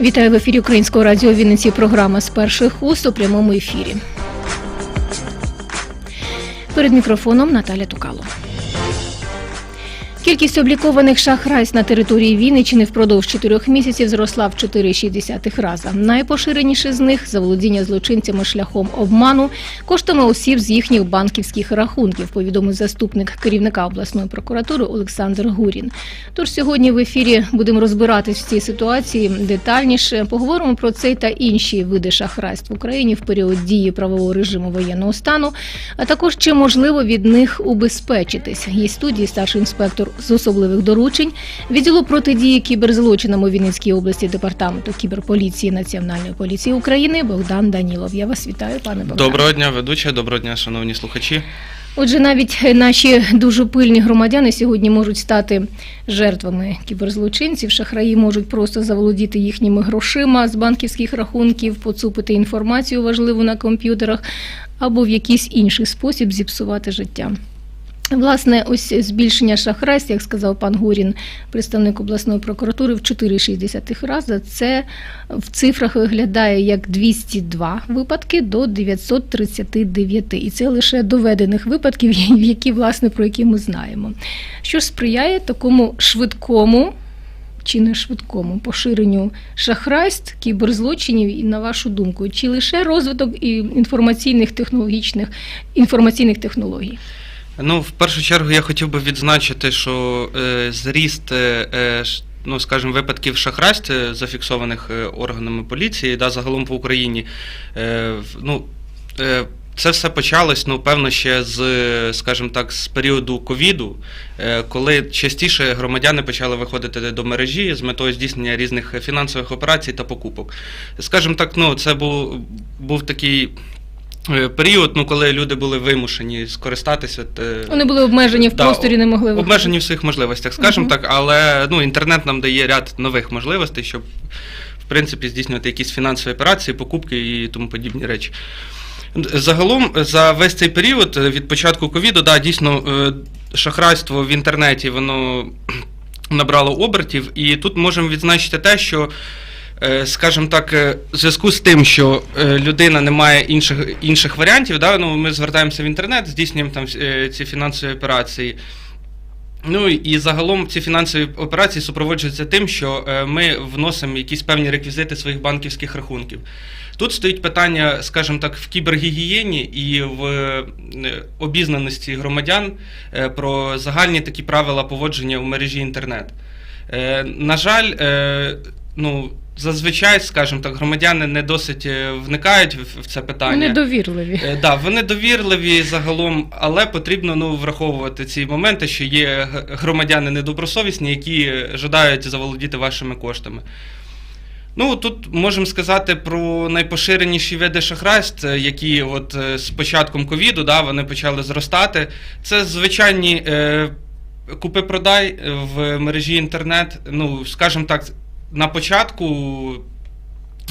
Вітаю в ефірі Українського радіо Вінниці. Програма з перших уст у прямому ефірі. Перед мікрофоном Наталя Тукало. Кількість облікованих шахрайств на території Вінниччини впродовж чотирьох місяців зросла в 4,6 рази. Найпоширеніші з них заволодіння злочинцями шляхом обману коштами осіб з їхніх банківських рахунків, повідомив заступник керівника обласної прокуратури Олександр Гурін. Тож сьогодні в ефірі будемо розбиратись в цій ситуації детальніше. Поговоримо про цей та інші види шахрайств в Україні в період дії правового режиму воєнного стану, а також чи можливо від них убезпечитись. Є студії старший інспектор з особливих доручень відділу протидії кіберзлочинам у Вінницькій області департаменту кіберполіції Національної поліції України Богдан Данілов. Я вас вітаю, пане Богдане. Доброго дня, ведуча, доброго дня, шановні слухачі. Отже, навіть наші дуже пильні громадяни сьогодні можуть стати жертвами кіберзлочинців. Шахраї можуть просто заволодіти їхніми грошима з банківських рахунків, поцупити інформацію важливу на комп'ютерах або в якийсь інший спосіб зіпсувати життя. Власне, ось збільшення шахрайств, як сказав пан Гурін, представник обласної прокуратури, в 4,6 рази. Це в цифрах виглядає як 202 випадки до 939. І це лише доведених випадків, які, власне, про які ми знаємо. Що ж сприяє такому швидкому. Чи не швидкому поширенню шахрайств, кіберзлочинів, і на вашу думку, чи лише розвиток і інформаційних технологічних інформаційних технологій? Ну, в першу чергу я хотів би відзначити, що е, зріст, е, е, ну, скажімо, випадків шахрайств, е, зафіксованих е, органами поліції, да, загалом по Україні, е, ну, е, це все почалось, ну, певно, ще з, скажімо так, з періоду ковіду, коли частіше громадяни почали виходити до мережі з метою здійснення різних фінансових операцій та покупок. Скажімо так, ну, це був, був такий період, ну, коли люди були вимушені скористатися. е, Вони були обмежені в Да, просторі, не могли виходити. обмежені в своїх можливостях, скажімо Мгм. так, але ну, інтернет нам дає ряд нових можливостей, щоб в принципі здійснювати якісь фінансові операції, покупки і тому подібні речі. Загалом за весь цей період е, від початку ковіду, да, дійсно е, шахрайство в інтернеті воно набрало обертів, і тут можемо відзначити те, що. Е, Скажімо так, е, в зв'язку з тим, що е, людина не має інших, інших варіантів, да, ну, ми звертаємося в інтернет, здійснюємо там ці фінансові операції. Ну і загалом ці фінансові операції супроводжуються тим, що ми вносимо якісь певні реквізити своїх банківських рахунків. Тут стоїть питання, скажімо так, в кібергігієні і в обізнаності громадян про загальні такі правила поводження у мережі інтернет. На жаль, ну. Зазвичай, скажімо так, громадяни не досить е, вникають в це питання. Вони довірливі. Е, Да, вони довірливі загалом, але потрібно ну, враховувати ці моменти, що є громадяни недобросовісні, які е, жадають заволодіти вашими коштами. Ну, тут можемо сказати про найпоширеніші види шахрайств, які от з початком ковіду да, вони почали зростати. Це звичайні е, купи-продай в мережі інтернет. Ну, скажімо так, на початку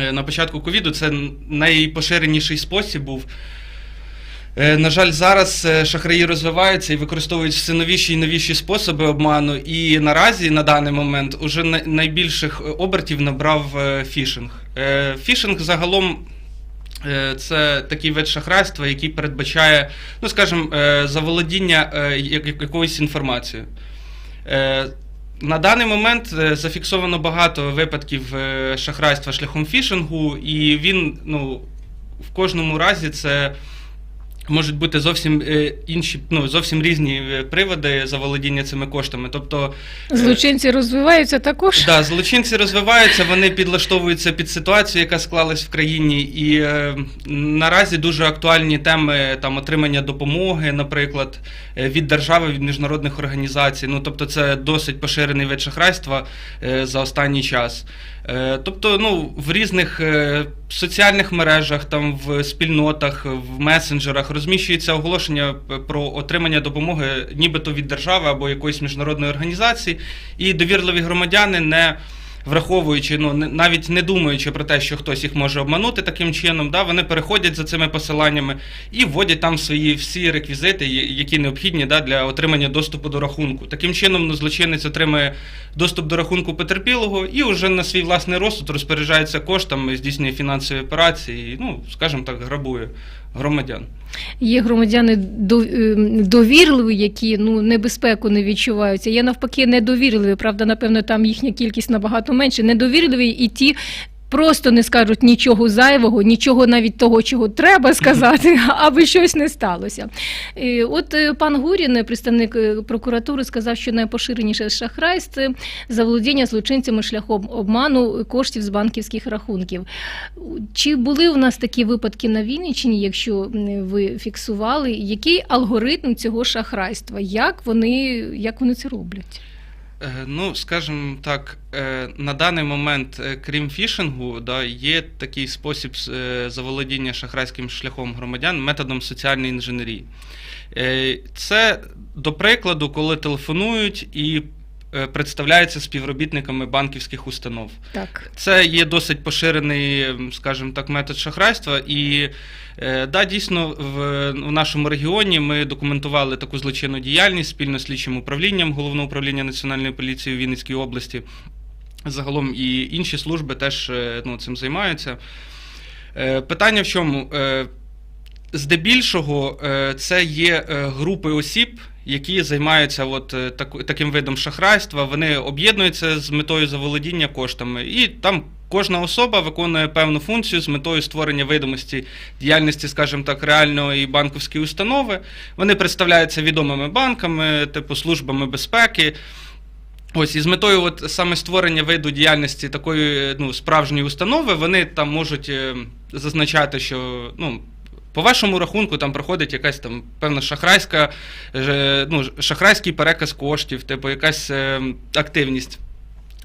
Е, на початку ковіду це найпоширеніший спосіб був. Е, На жаль, зараз е, шахраї розвиваються і використовують все новіші і новіші способи обману. І наразі, на даний момент, уже найбільших обертів набрав фішинг. Фішинг загалом це такий вид шахрайства, який передбачає, ну скажімо, заволодіння як- як- якоюсь інформацією. На даний момент е, зафіксовано багато випадків е, шахрайства шляхом фішингу, і він, ну, в кожному разі це можуть бути зовсім е, інші, ну, зовсім різні е, приводи заволодіння цими коштами. Тобто, е, Злочинці розвиваються також. Да, злочинці розвиваються, вони підлаштовуються під ситуацію, яка склалась в країні, і е, наразі дуже актуальні теми там отримання допомоги, наприклад, від держави, від міжнародних організацій. Ну тобто, це досить поширений вид шахрайства е, за останній час. Е, тобто, ну в різних е, соціальних мережах, там в спільнотах, в месенджерах розміщується оголошення про отримання допомоги, нібито від держави або якоїсь міжнародної організації, і довірливі громадяни не враховуючи, ну навіть не думаючи про те, що хтось їх може обманути таким чином, да, вони переходять за цими посиланнями і вводять там свої всі реквізити, які необхідні да, для отримання доступу до рахунку. Таким чином, ну, злочинець отримує доступ до рахунку потерпілого і вже на свій власний розсуд розпоряджається коштами, здійснює фінансові операції, ну, скажімо так, грабує громадян. Є громадяни е, довірливі, які ну небезпеку не відчуваються. Є навпаки недовірливі. Правда, напевно, там їхня кількість набагато менше. Недовірливі і ті. Просто не скажуть нічого зайвого, нічого навіть того, чого треба сказати, аби щось не сталося. От е, пан Гурін, представник е, прокуратури, сказав, що найпоширеніше шахрайство заволодіння злочинцями шляхом обману коштів з банківських рахунків. Чи були у нас такі випадки на Вінниччині, якщо ви фіксували, який алгоритм цього шахрайства? Як вони, як вони це роблять? Е, Ну, скажімо так, е, на даний момент, е, крім фішингу, да, є такий спосіб заволодіння шахрайським шляхом громадян методом соціальної інженерії. Це, до прикладу, коли телефонують і представляються співробітниками банківських установ. Так. Це є досить поширений, скажімо так, метод шахрайства. І е, да, дійсно, в, в нашому регіоні ми документували таку злочинну діяльність спільно з слідчим управлінням Головного управління Національної поліції у Вінницькій області. Загалом і інші служби теж е, ну, цим займаються. Е, Питання в чому? Е, Здебільшого е, це є е, групи осіб, які займаються от е, так, таким видом шахрайства. Вони об'єднуються з метою заволодіння коштами, і там кожна особа виконує певну функцію з метою створення видимості діяльності, скажімо так, реальної банківської установи. Вони представляються відомими банками, типу службами безпеки. Ось і з метою от саме створення виду діяльності такої ну, справжньої установи, вони там можуть е, зазначати, що ну, по вашому рахунку там проходить якась там певна шахрайська, е, ну, шахрайський переказ коштів, типу якась е, активність.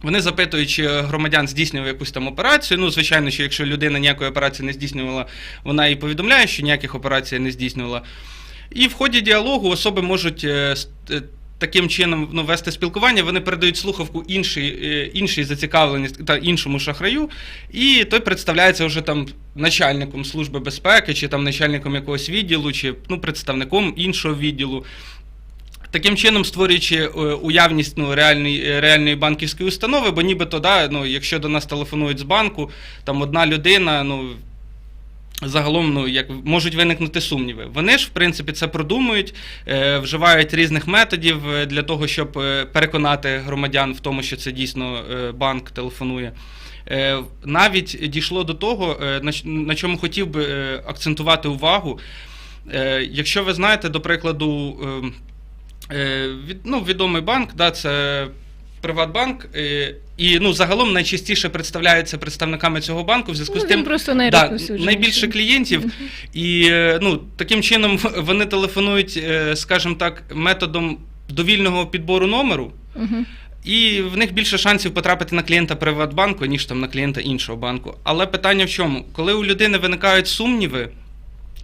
Вони запитують, чи громадян здійснював якусь там операцію. Ну, звичайно, що якщо людина ніякої операції не здійснювала, вона і повідомляє, що ніяких операцій не здійснювала. І в ході діалогу особи можуть е, таким чином ну, вести спілкування, вони передають слухавку іншій, е, іншій зацікавленій та іншому шахраю, і той представляється вже там начальником служби безпеки, чи там начальником якогось відділу, чи ну, представником іншого відділу. Таким чином, створюючи е, уявність ну, реальної, е, реальної банківської установи, бо нібито, да, ну, якщо до нас телефонують з банку, там одна людина, ну, загалом ну, як, можуть виникнути сумніви. Вони ж, в принципі, це продумують, е, вживають різних методів е, для того, щоб е, переконати громадян в тому, що це дійсно банк телефонує. Навіть дійшло до того, на, чому хотів би акцентувати увагу. Якщо ви знаєте, до прикладу, е, е, від, ну, відомий банк, да, це Приватбанк, е, і ну, загалом найчастіше представляються представниками цього банку в зв'язку Ну, з тим, просто да, найбільше клієнтів, і е, ну, таким чином вони телефонують, е, скажімо так, методом довільного підбору номеру. І в них більше шансів потрапити на клієнта Приватбанку, ніж там на клієнта іншого банку. Але питання в чому? Коли у людини виникають сумніви,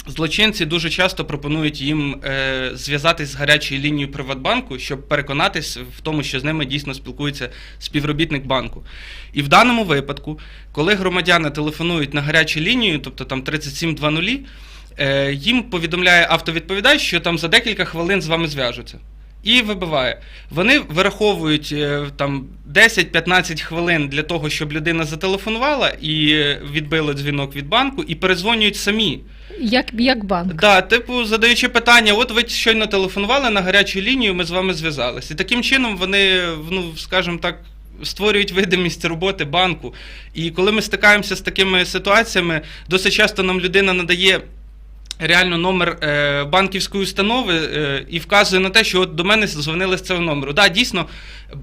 злочинці дуже часто пропонують їм е, зв'язатись з гарячою лінією Приватбанку, щоб переконатись в тому, що з ними дійсно спілкується співробітник банку. І в даному випадку, коли громадяни телефонують на гарячу лінію, тобто там 3720, е, їм повідомляє автовідповідач, що там за декілька хвилин з вами зв'яжуться. І вибиває. Вони вираховують е, там 10-15 хвилин для того, щоб людина зателефонувала і відбили дзвінок від банку, і перезвонюють самі. Як, як банк. Да, типу, задаючи питання, от ви щойно телефонували на гарячу лінію, ми з вами зв'язалися. І таким чином вони, ну, скажімо так, створюють видимість роботи банку. І коли ми стикаємося з такими ситуаціями, досить часто нам людина надає. Реально номер е, банківської установи е, і вказує на те, що от до мене дзвонили з цього номеру. Да, дійсно,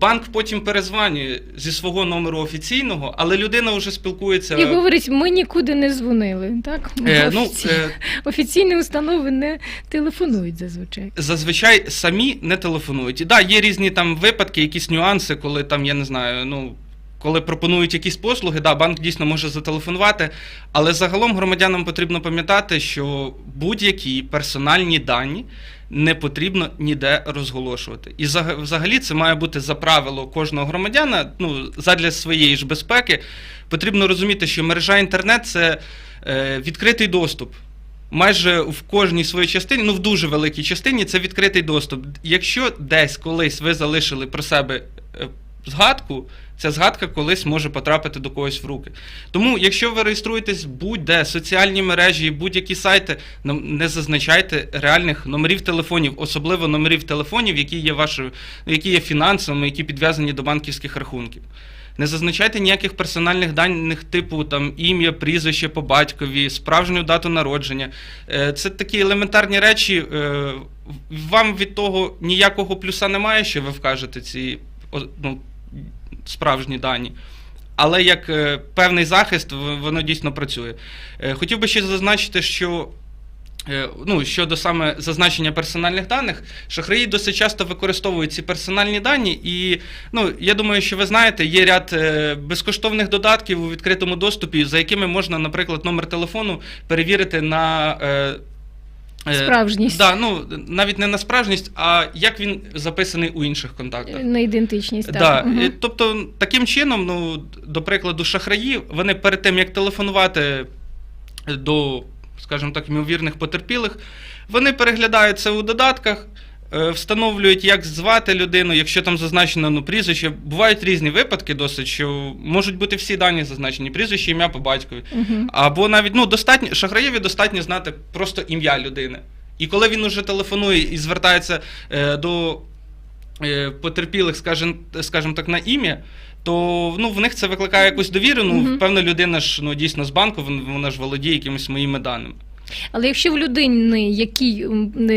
банк потім перезванює зі свого номеру офіційного, але людина вже спілкується. І говорить, ми нікуди не дзвонили. Так? е, ну, Офіці- е, Офіційні установи не телефонують зазвичай. зазвичай самі не телефонують. І да, є різні там випадки, якісь нюанси, коли там, я не знаю, ну. Коли пропонують якісь послуги, да, банк дійсно може зателефонувати, але загалом громадянам потрібно пам'ятати, що будь-які персональні дані не потрібно ніде розголошувати. І заг- взагалі це має бути за правило кожного громадяна. Ну, задля своєї ж безпеки потрібно розуміти, що мережа інтернет це е, відкритий доступ. Майже в кожній своїй частині, ну в дуже великій частині, це відкритий доступ. Якщо десь колись ви залишили про себе е, згадку, ця згадка колись може потрапити до когось в руки. Тому, якщо ви реєструєтесь будь-де, соціальні мережі, будь-які сайти, не зазначайте реальних номерів телефонів, особливо номерів телефонів, які є вашою, які є фінансовими, які підв'язані до банківських рахунків. Не зазначайте ніяких персональних даних типу там ім'я, прізвище по батькові, справжню дату народження. Е, Це такі елементарні речі. е, Вам від того ніякого плюса немає, що ви вкажете ці ну, справжні дані. Але як е, певний захист, воно дійсно працює. Е, Хотів би ще зазначити, що е, ну, щодо саме зазначення персональних даних, шахраї досить часто використовують ці персональні дані, і ну, я думаю, що ви знаєте, є ряд безкоштовних додатків у відкритому доступі, за якими можна, наприклад, номер телефону перевірити на. Е, е, Справжність. Да, ну, навіть не на справжність, а як він записаний у інших контактах. На ідентичність. Так. Да. Угу. Тобто, таким чином, ну, до прикладу, шахраї, вони перед тим, як телефонувати до, скажімо так, ймовірних потерпілих, вони переглядають це у додатках, е, встановлюють, як звати людину, якщо там зазначено ну, прізвище. Бувають різні випадки досить, що можуть бути всі дані зазначені, прізвище, ім'я по батькові. Або навіть ну, достатньо, шахраєві достатньо знати просто ім'я людини. І коли він уже телефонує і звертається е, до е, потерпілих, скажімо, скажімо так, на ім'я, то ну, в них це викликає якусь довіру. Ну, Мгм. певно, людина ж ну, дійсно з банку, вон- вона ж володіє якимись моїми даними. Але якщо в людини, якій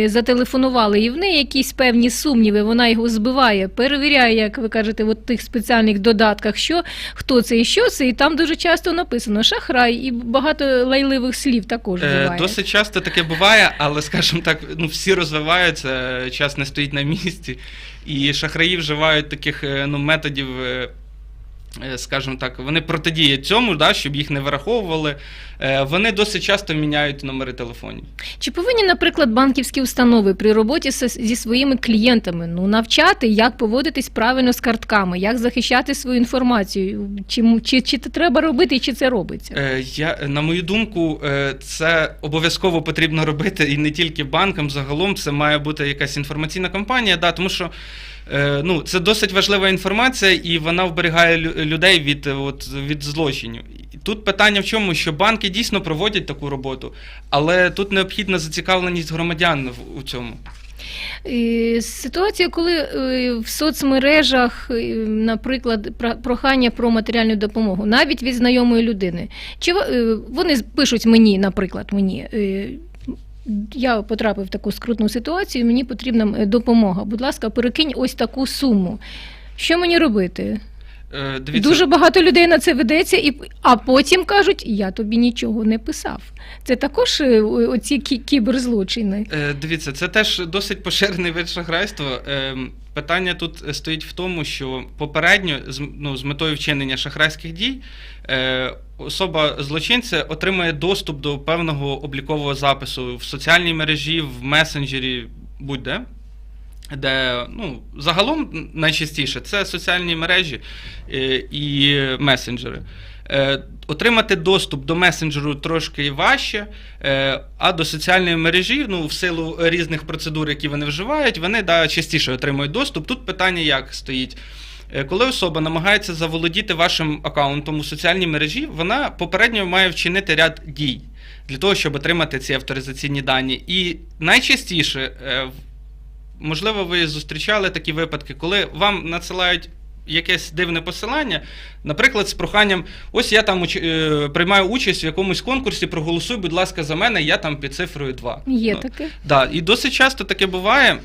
зателефонували, і в неї якісь певні сумніви, вона його збиває, перевіряє, як ви кажете, в тих спеціальних додатках, що хто це і що це, і там дуже часто написано шахрай, і багато лайливих слів також Е, буває. досить часто таке буває, але, скажімо так, ну, всі розвиваються, час не стоїть на місці. І шахраї вживають таких е, ну, методів, е, скажімо так, вони протидіють цьому, да, щоб їх не вираховували. Е, Вони досить часто міняють номери телефонів. Чи повинні, наприклад, банківські установи при роботі зі своїми клієнтами ну навчати, як поводитись правильно з картками, як захищати свою інформацію? Чи, чи, чи це треба робити, і чи це робиться? Е, Я, на мою думку, е, це обов'язково потрібно робити і не тільки банкам. Загалом це має бути якась інформаційна кампанія, да, тому що е, ну, це досить важлива інформація, і вона вберігає людей від, е, от, від злочинів. Тут питання в чому, що банки дійсно проводять таку роботу, але тут необхідна зацікавленість громадян в- у цьому. Е, Ситуація, коли е, в соцмережах, е, наприклад, про- прохання про матеріальну допомогу, навіть від знайомої людини. Чи во- е, вони пишуть мені, наприклад, мені. Я потрапив в таку скрутну ситуацію, мені потрібна е, допомога. Будь ласка, перекинь ось таку суму. Що мені робити? Е, Дивіться, Дуже багато людей на це ведеться, і, а потім кажуть, я тобі нічого не писав. Це також е, оці кі- кіберзлочини. Е, Дивіться, це теж досить поширений вид шахрайства. Ем, Питання тут стоїть в тому, що попередньо з, ну, з метою вчинення шахрайських дій е, особа злочинця отримує доступ до певного облікового запису в соціальній мережі, в месенджері, будь-де. Де ну, загалом найчастіше це соціальні мережі е, і месенджери. Е, Отримати доступ до месенджеру трошки важче, е, а до соціальної мережі, ну, в силу різних процедур, які вони вживають, вони да, частіше отримують доступ. Тут питання як стоїть. Коли особа намагається заволодіти вашим аккаунтом у соціальній мережі, вона попередньо має вчинити ряд дій для того, щоб отримати ці авторизаційні дані. І найчастіше, можливо, ви зустрічали такі випадки, коли вам надсилають якесь дивне посилання, наприклад, з проханням: ось я там уч- е, приймаю участь в якомусь конкурсі, проголосуй, будь ласка, за мене, я там під цифрою 2. Є Ну, таке. Да, і досить часто таке буває.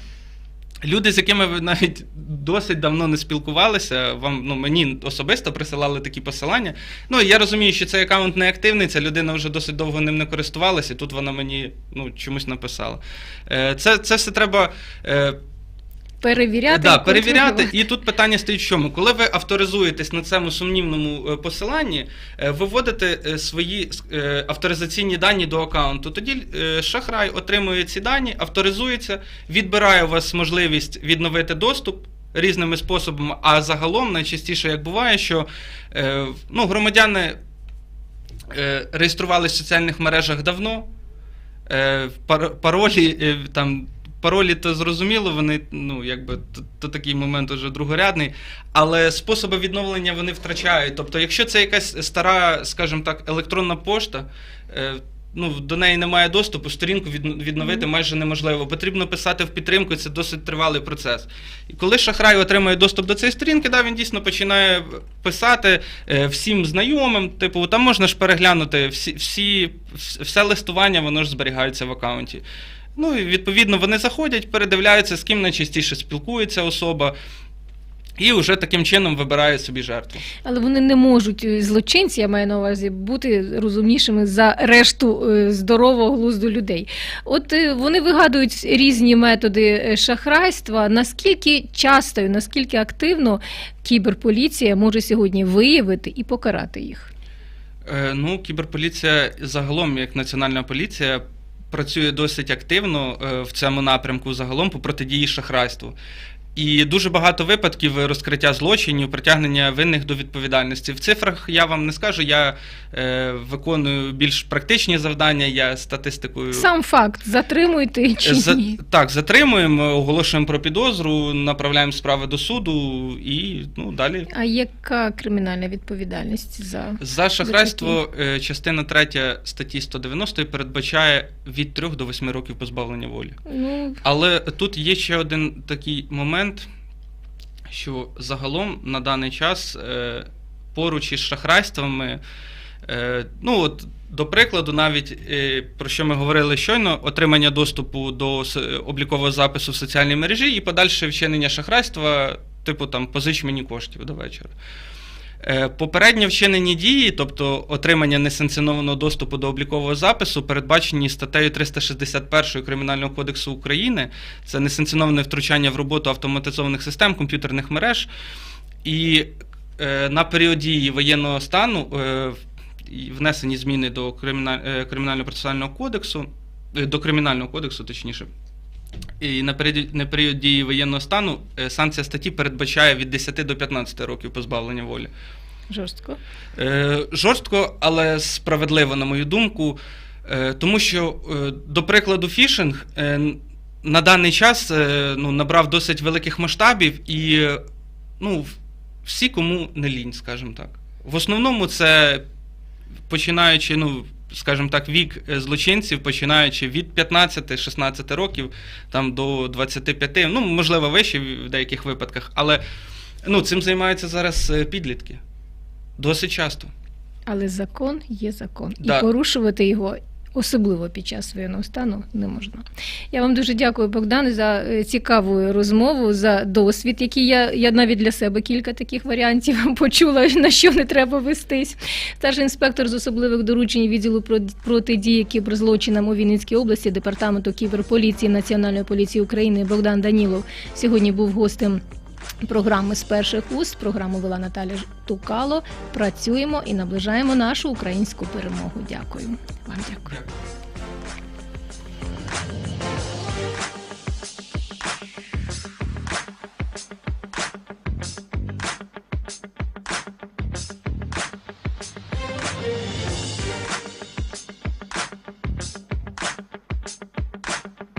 Люди, з якими ви навіть досить давно не спілкувалися, вам ну мені особисто присилали такі посилання. Ну я розумію, що цей аккаунт не активний, ця людина вже досить довго ним не користувалася, і тут вона мені ну, чомусь написала. Е, Це, це все треба. Перевіряти. Да, перевіряти. І тут питання стоїть в чому? Коли ви авторизуєтесь на цьому сумнівному е, посиланні, е, ви вводите е, свої авторизаційні дані до аккаунту. Тоді шахрай отримує ці дані, авторизується, відбирає у вас можливість відновити доступ. Різними способами, а загалом найчастіше як буває, що е, ну, громадяни е, реєструвалися в соціальних мережах давно, е, пар- паролі е, там. Паролі то зрозуміло, вони, ну, якби то, то такий момент уже другорядний, але способи відновлення вони втрачають. Тобто, якщо це якась стара, скажімо так, електронна пошта, е, ну, до неї немає доступу, сторінку від, відновити майже неможливо. Потрібно писати в підтримку, це досить тривалий процес. І коли шахрай отримує доступ до цієї сторінки, да, він дійсно починає писати е, всім знайомим. Типу, там можна ж переглянути всі, всі, все листування, воно ж зберігається в аккаунті. Ну і відповідно вони заходять, передивляються, з ким найчастіше спілкується особа, і вже таким чином вибирають собі жертву. Але вони не можуть е, злочинці, я маю на увазі, бути розумнішими за решту е, здорового глузду людей. От е, вони вигадують різні методи шахрайства. Наскільки часто і наскільки активно кіберполіція може сьогодні виявити і покарати їх? Ну, кіберполіція загалом, як національна поліція, працює досить активно е, в цьому напрямку загалом по протидії шахрайству. І дуже багато випадків розкриття злочинів, притягнення винних до відповідальності. В цифрах я вам не скажу. Я е, виконую більш практичні завдання, я статистикою. Сам факт затримуйте чи За, так, затримуємо, оголошуємо про підозру, направляємо справи до суду і ну, далі. А яка кримінальна відповідальність за За шахрайство е, частина 3 статті 190 передбачає від 3 до 8 років позбавлення волі. ну Але тут є ще один такий момент, що загалом на даний час е, поруч із шахрайствами, е, ну от, до прикладу, навіть е, про що ми говорили щойно, отримання доступу до облікового запису в соціальній мережі і подальше вчинення шахрайства, типу там позич мені коштів до вечора. Е, Попередньо вчинені дії, тобто отримання несанкціонованого доступу до облікового запису, передбачені статтею 361 Кримінального кодексу України. Це несанкціоноване втручання в роботу автоматизованих систем комп'ютерних мереж. І е, на період дії воєнного стану е, внесені зміни до криміналь, Кримінального процесуального кодексу, до Кримінального кодексу, точніше. І на період, на період дії воєнного стану санкція статті передбачає від 10 до 15 років позбавлення волі. Жорстко. Е, жорстко, але справедливо, на мою думку. Е, тому що, е, до прикладу, фішинг на даний час ну, набрав досить великих масштабів і ну, всі, кому не лінь, скажімо так. В основному це починаючи, ну, скажімо так, вік злочинців, починаючи від 15-16 років там, до 25, ну, можливо, вище в деяких випадках, але ну, цим займаються зараз підлітки. Досить часто. Але закон є закон. Да. І порушувати його, особливо під час воєнного стану, не можна. Я вам дуже дякую, Богдане, за е, цікаву розмову, за досвід, який я, я навіть для себе кілька таких варіантів почула, на що не треба вестись. Старший інспектор з особливих доручень відділу про- протидії кіберзлочинам у Вінницькій області департаменту кіберполіції Національної поліції України Богдан Данілов сьогодні був гостем програми з перших уст. Програму вела Наталя Тукало. Працюємо і наближаємо нашу українську перемогу. Дякую. Вам дякую.